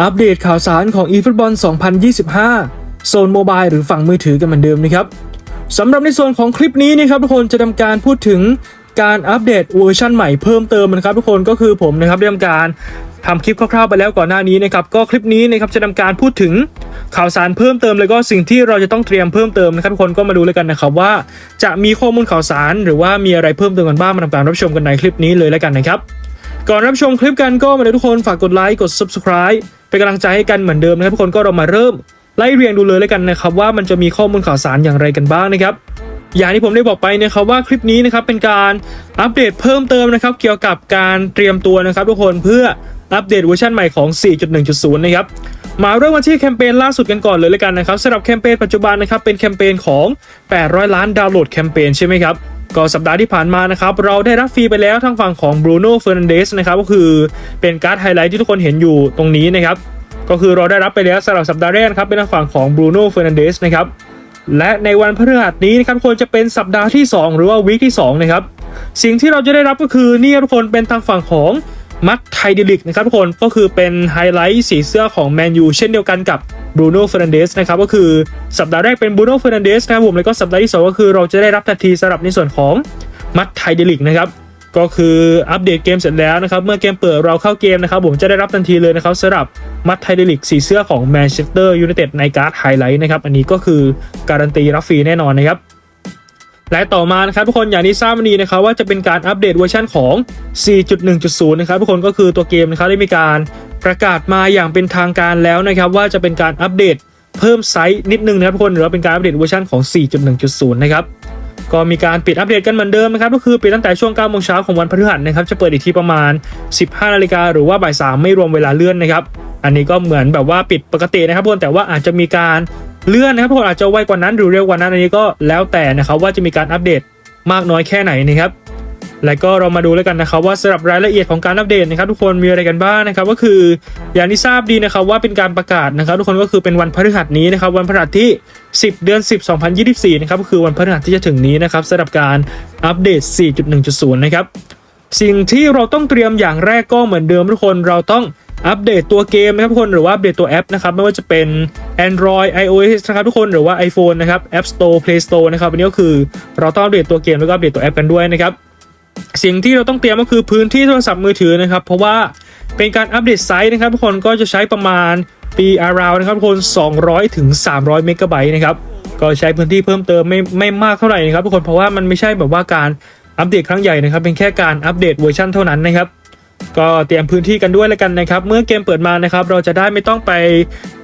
อัปเดตข่าวสารของ eFootball 2025 โซนโมบายหรือฝั่งมือถือกันเหมือนเดิมนะครับสำหรับในส่วนของคลิปนี้นะครับทุกคนจะทำการพูดถึงการอัปเดตเวอร์ชันใหม่เพิ่มเติมนะครับทุกคนก็คือผมนะครับได้ทำการทำคลิปคร่าวๆไปแล้วก่อนหน้านี้นะครับก็คลิปนี้นะครับจะทำการพูดถึงข่าวสารเพิ่มเติมแล้วก็สิ่งที่เราจะต้องเตรียมเพิ่มเติมนะครับทุกคนก็มาดูเลยกันนะครับว่าจะมีข้อมูลข่าวสารหรือว่ามีอะไรเพิ่มเติมกันบ้างมาทำการรับชมกันในคลิปนี้เลยแล้วกันนะครับก่อนรับชมคลิปกันก็มาเลยทุกคนฝากกดไลค์กด subscribe เป็นกำลังใจให้กันเหมือนเดิมนะครับทุกคนก็เรามาเริ่มไล่เรียงดูเลยแล้วกันนะครับว่ามันจะมีข้อมูลข่าวสารอย่างไรกันบ้างนะครับอย่างที่ผมได้บอกไปนะครับว่าคลิปนี้นะครับเป็นการอัปเดตเพิ่มเติมนะครับเกี่ยวกับการเตรียมตัวนะครับทุกคนเพื่ออัปเดตเวอร์ชันใหม่ของ 4.1.0 นะครับมาเริ่มกันที่แคมเปญล่าสุดกันก่อนเลยแล้วกันนะครับสำหรับแคมเปญปัจจุบันนะครับเป็นแคมเปญของ 800 ล้านดาวน์โหลดแคมเปญใช่ไหมครับ ก็สัปดาห์ที่ผ่านมานะครับเราได้รับฟรีไปแล้วทางฝั่งของบรูโน่เฟอร์นันเดสนะครับก็คือเป็นการ์ดไฮไลท์ที่ทุกคนเห็นอยู่ตรงนี้นะครับก็คือเราได้รับไปแล้วสำหรับสัปดาห์แรกครับเป็นทางฝั่งของบรูโน่เฟอร์นันเดสนะครับและในวันพฤหัสนี้นะครับควรจะเป็นสัปดาห์ที่ 2 หรือว่าวีคที่2นะครับสิ่งที่เราจะได้รับก็คือนี่ทุกคนเป็นทางฝั่งของ มัตไทเดลิกนะครับทุกคนก็คือเป็นไฮไลท์สีเสื้อของแมนยูเช่นเดียวกันกับบรูโน่เฟ r ร์นันเดสนะครับก็คือสัปดาห์แรกเป็นบรูโน่เฟ r ร์นันเดสนะครับผมแล้วก็สัปดาห์ที่ 2 ก็คือเราจะได้รับทันทีสำหรับในส่วนของมัตไทเดลิกนะครับก็คืออัปเดตเกมเสร็จแล้วนะครับเมื่อเกมเปิดเราเข้าเกมนะครับผมจะได้รับทันทีเลยนะครับสำหรับมัตไทเดลิกสีเสื้อของแมนเชสเตอร์ยูไนเต็ดในการ์ดไฮไลท์นะครับอันนี้ก็คือการันตีรับฟรีแน่นอนนะครับ และต่อมานะครับทุกคนอย่างที่ทราบมาดีนะครับว่าจะเป็นการอัปเดตเวอร์ชันของ 4.1.0 นะครับทุกคนก็คือตัวเกมนะครับได้มีการประกาศมาอย่างเป็นทางการแล้วนะครับว่าจะเป็นการอัปเดตเพิ่มไซส์นิดนึงนะครับทุกคนหรือว่าเป็นการอัปเดตเวอร์ชันของ 4.1.0 นะครับก็มีการปิดอัปเดตกันเหมือนเดิมนะครับก็คือปิดตั้งแต่ช่วง9โมงเช้าของวันพฤหัสนะครับจะเปิดอีกทีประมาณ 15นาฬิกาหรือว่าบ่าย3ไม่รวมเวลาเลื่อนนะครับอันนี้ก็เหมือนแบบว่าปิดปกตินะครับทุกคนแต่ว่าอาจจะมีการ เลื่อนนะครับทุกคนอาจจะไวกว่านั้นหรือเร็วกว่านั้นอันนี้ก็แล้วแต่นะครับว่าจะมีการอัปเดตมากน้อยแค่ไหนนะครับและก็เรามาดูแล้วกันนะครับว่าสำหรับรายละเอียดของการอัปเดตนะครับทุกคนมีอะไรกันบ้างนะครับก็คืออย่างที่ทราบดีนะครับว่าเป็นการประกาศนะครับ ทุกคนก็คือเป็นวันพฤหัสนี้นะครับวันพฤหัสที่ 10 เดือน 10 2024 นะครับก็คือวันพฤหัสที่จะถึงนี้นะครับสำหรับการอัปเดต 4.1.0 นะครับสิ่งที่เราต้องเตรียมอย่างแรกก็เหมือนเดิมทุกคนเราต้อง อัปเดตตัวเกมนะครับทุกคนหรือว่าอัปเดตตัวแอปนะครับไม่ว่าจะเป็น Android iOS นะครับทุกคนหรือว่า iPhone นะครับ App Store Play Store นะครับอันนี้ก็คือเราต้องอัปเดตตัวเกมแล้วก็อัปเดตตัวแอปกันด้วยนะครับสิ่งที่เราต้องเตรียมก็คือพื้นที่โทรศัพท์มือถือนะครับ เพราะว่าเป็นการอัปเดตไซส์นะครับทุกคนก็จะใช้ประมาณปี around นะครับทุกคน 200ถึง300 เมกะไบต์นะครับก็ใช้พื้นที่เพิ่มเติมไม่ไม่มากเท่าไหร่นะครับทุกคนเพราะว่ามันไม่ใช่แบบว่าการอัปเดตครั้งใหญ่นะครับเป็นแค่การอัปเดตเวอร์ชันเท่านั้นนะครับ ก็เตรียมพื้นที่กันด้วยแล้วกันนะครับ เมื่อเกมเปิดมานะครับ เราจะได้ไม่ต้องไป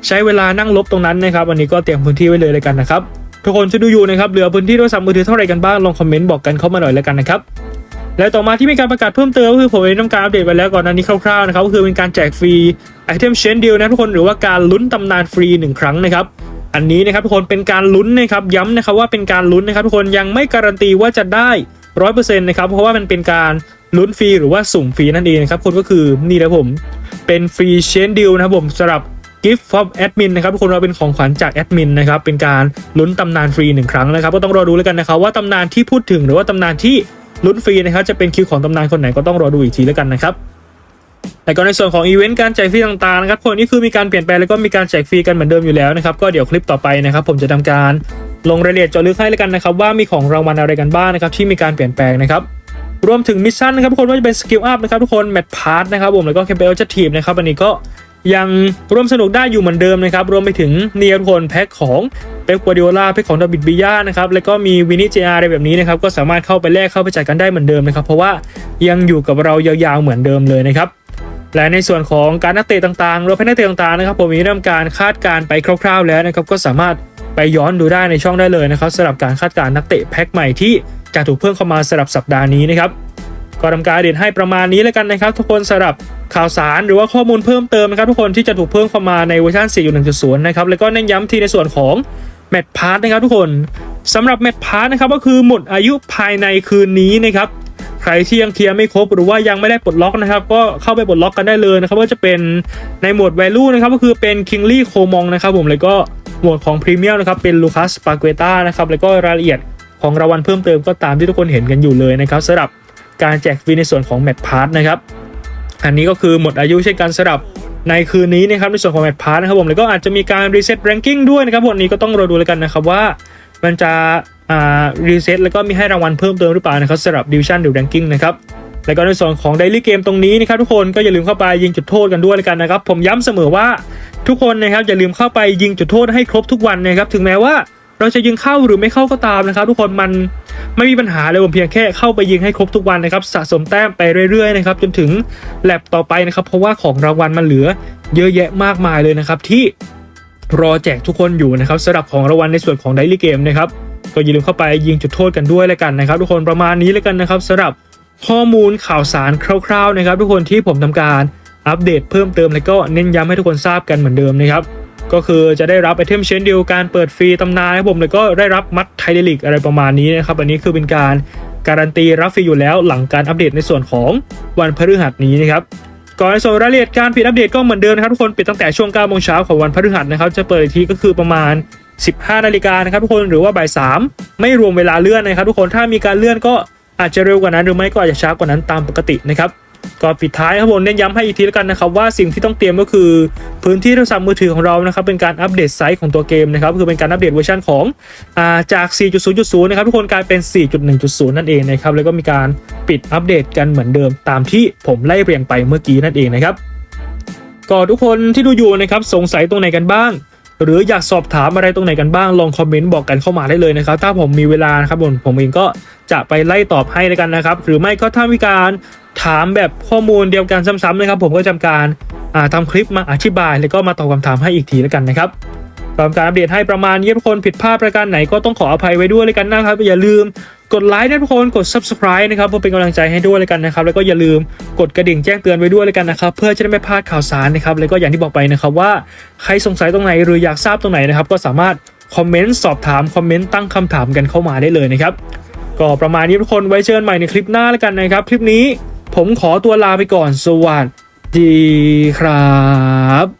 ใช้เวลานั่งลบตรงนั้นนะครับ วันนี้ก็เตรียมพื้นที่ไว้เลยแล้วกันนะครับ ทุกคนช่วยดูอยู่นะครับ เหลือพื้นที่โทรศัพท์มือถือเท่าไหร่กันบ้าง ลองคอมเมนต์บอกกันเข้ามาหน่อยแล้วกันนะครับ และต่อมาที่มีการประกาศเพิ่มเติมก็คือผมได้ทำการอัปเดตไปแล้วก่อนหน้านี้คร่าวๆนะครับก็คือเป็นการแจกฟรีไอเทมเชนเดียวนะทุกคนหรือว่าการลุ้นตำนานฟรีหนึ่งครั้งนะครับอันนี้นะครับทุกคนเป็นการลุ้นนะครับย้ำนะครับว่าเป็นการลุ้นนะครับทุกคนยังไม่การันตีว่าจะได้ร้อยเปอร์เซ็นต์นะครับเพราะว่ามันเป็นการ ลุ้นฟรีหรือว่าสุ่มฟรีนั่นเองนะครับคนก็คือนี่นะผมเป็นฟรีเชนดิวนะครับผมสำหรับ Gift from Admin นนะครับทุกคนเราเป็นของขวัญจากแอดมินนะครับเป็นการลุ้นตำนานฟรีหนึ่งครั้งนะครับก็ต้องรอดูแล้วกันนะครับว่าตำนานที่พูดถึงหรือว่าตำนานที่ลุ้นฟรีนะครับจะเป็นคิวของตำนานคนไหนก็ต้องรอดูอีกทีแล้วกันนะครับแต่ก็ในส่วนของอีเวนต์การแจกฟรีต่างๆนะครับคนนี้คือมีการเปลี่ยนแปลงแล้วก็มีการแจกฟรีกันเหมือนเดิมอยู่แล้วนะครับก็เดี๋ยวคลิปต่อไปนะครับผมจะทำการลงรายละเอียดเจาะลึกให้แล้วกันนะครับว่ามีของรางวัลอะไรกันบ้างนะครับที่มีการเปลี่ยนแปลงนะครับ รวมถึงมิชชั่นนะครับทุกคนว่าจะเป็นสกิลอัพนะครับทุกคนแมทพาร์ทนะครับผมแล้วก็แคมเปญจะทีมนะครับอันนี้ก็ยังร่วมสนุกได้อยู่เหมือนเดิมนะครับ รวมไปถึงเนียทุกคนแพ็คของเป๊ปกัวดิโอลาแพ็คของดาบิดบิยานะครับ แล้วก็มีวินิจเจอาอะไรแบบนี้นะครับ ก็สามารถเข้าไปแลกเข้าไปจ่ายกันได้เหมือนเดิมนะครับ เพราะว่ายังอยู่กับเรายาวๆเหมือนเดิมเลยนะครับและในส่วนของการนักเตะต่างๆรวมแพนักเตะต่างๆนะครับ ผมมีเริ่มการคาดการไปคร่าว ๆ แล้วนะครับ ก็สามารถไปย้อนดูได้ในช่องได้เลยนะครับสำหรับการคาดการนักเตะแพ็คใหม่ที่ จะถูกเพิ่มเข้ามาสำหรับสัปดาห์นี้นะครับก็ทำการเดตให้ประมาณนี้แล้วกันนะครับ ทุกคนสำหรับข่าวสารหรือว่าข้อมูลเพิ่มเติมนะครับ ทุกคนที่จะถูกเพิ่มเข้ามาในเวอร์ชัน4.1.0นะครับแล้วก็เน้นย้ำที่ในส่วนของแมตช์พาร์ทนะครับทุกคนสำหรับแมตช์พาร์ทนะครับก็คือหมดอายุภายในคืนนี้นะครับใครที่ยังเคลียร์ไม่ครบหรือว่ายังไม่ได้ปลดล็อกนะครับ ก็เข้าไปปลดล็อกกันได้เลยนะครับว่าจะเป็นในหมวด value นะครับก็คือเป็น Kingly c o m o n นะครับผมแล้วก็หมวดของ Premium นะครับเป็น Lucas p a q u e t a นะครับแล้วก็รายละเอียด ของรางวัลเพิ่มเติมก็ตามที่ทุกคนเห็นกันอยู่เลยนะครับสำหรับการแจกฟรีในส่วนของ Match Pass นะครับอันนี้ก็คือหมดอายุเช่นกันสำหรับในคืนนี้นะครับในส่วนของแมตช์พาร์ทนะครับผมแล้วก็อาจจะมีการรีเซ็ตแรงกิ้งด้วยนะครับวันนี้ก็ต้องรอดูแล้วกันนะครับว่ามันจะรีเซ็ตแล้วก็มีให้รางวัลเพิ่มเติมหรือเปล่านะครับสำหรับดิวชั่นหรือแรงกิ้งนะครับแล้วก็ในส่วนของ Daily Game ตรงนี้นะครับทุกคนก็อย่าลืมเข้าไปยิงจุดโทษกันด้วยแล้วกันนะครับผมย้ำเสมอว่าทุกคนนะครับอย่าลืมเข้าไปยิงจุดโทษให้ครบทุกวันนะครับถึงแม้ว่า เราจะยิงเข้าหรือไม่เข้าก็ตามนะครับ ทุกคนมันไม่มีปัญหาเลยผมเพียงแค่เข้าไปยิงให้ครบทุกวันนะครับสะสมแต้มไปเรื่อยๆนะครับจนถึงแลบต่อไปนะครับ เพราะว่าของรางวัลมันเหลือเยอะแยะมากมายเลยนะครับ ที่รอแจกทุกคนอยู่นะครับสำหรับของรางวัลในส่วนของ Daily Game นะครับก็อย่าลืมเข้าไปยิงจุดโทษกันด้วยแล้วกันนะครับ ทุกคนประมาณนี้แล้วกันนะครับสำหรับข้อมูลข่าวสารคร่าว ๆ นะครับ ทุกคนที่ผมทำการอัปเดตเพิ่มเติมแล้วก็เน้นย้ำให้ทุกคนทราบกันเหมือนเดิมนะครับ ก็คือจะได้รับไอเทมเชนเดียวการเปิดฟรีตำนานครับผมแล้วก็ได้รับมัดไทเดลิกอะไรประมาณนี้นะครับ อันนี้คือเป็นการการันตีรับฟรีอยู่แล้วหลังการอัปเดตในส่วนของวันพฤหัสนี้นะครับก่อนในส่วนรายละเอียดการปิดอัปเดตก็เหมือนเดิมนะครับทุกคนปิดตั้งแต่ช่วง9โมงเช้าของวันพฤหัสนะครับจะเปิดอีกทีก็คือประมาณ 15 นาฬิกานะครับทุกคนหรือว่าบ่ายสามไม่รวมเวลาเลื่อนนะครับทุกคนถ้ามีการเลื่อนก็อาจจะเร็วกว่านั้นหรือไม่ก็อาจจะช้ากว่านั้นตามปกตินะครับ ก่อนปิดท้ายครับผมเน้นย้ำให้อีกทีแล้วกันนะครับว่าสิ่งที่ต้องเตรียมก็คือพื้นที่โทรศัพท์มือถือของเรานะครับเป็นการอัปเดตไซส์ของตัวเกมนะครับคือเป็นการอัปเดตเวอร์ชันของอ่าจาก 4.0.0 นะครับทุกคนกลายเป็น 4.1.0 นั่นเองนะครับแล้วก็มีการปิดอัปเดตกันเหมือนเดิมตามที่ผมไล่เรียงไปเมื่อกี้นั่นเองนะครับก็ทุกคนที่ดูอยู่นะครับสงสัยตรงไหนกันบ้าง หรืออยากสอบถามอะไรตรงไหนกันบ้างลองคอมเมนต์บอกกันเข้ามาได้เลยนะครับถ้าผมมีเวลานะครับผมผมเองก็จะไปไล่ตอบให้แล้วกันนะครับหรือไม่ก็ถ้ามีการ ถามแบบข้อมูลเดียวกันซ้ำๆนะครับผมก็จะทำการอ่าทำคลิปมาอธิบาย แล้วก็มาตอบคำถามให้อีกทีแล้วกันนะครับตามการอัปเดตให้ประมาณนี้ทุกคนผิดพลาดประการไหนก็ต้องขออภัยไว้ด้วยเลยกันนะครับ อย่าลืมกดไลค์นะทุกคนกด subscribe นะครับเพื่อเป็นกำลังใจให้ด้วยเลยกันนะครับ แล้วก็อย่าลืมกดกระดิ่งแจ้งเตือนไว้ด้วยเลยกันนะครับ เพื่อจะได้ไม่พลาดข่าวสารนะครับ แล้วก็อย่างที่บอกไปนะครับว่าใครสงสัยตรงไหนหรืออยากทราบตรงไหนนะครับ ก็สามารถคอมเมนต์สอบถามคอมเมนต์ตั้งคำถามกันเข้ามาได้เลยนะครับ ก็ประมาณนี้ทุกคนไว้เจอกันใหม่ในคลิปหน้าแล้วกันนะครับ คลิปนี้ ผมขอตัวลาไปก่อนสวัสดีครับ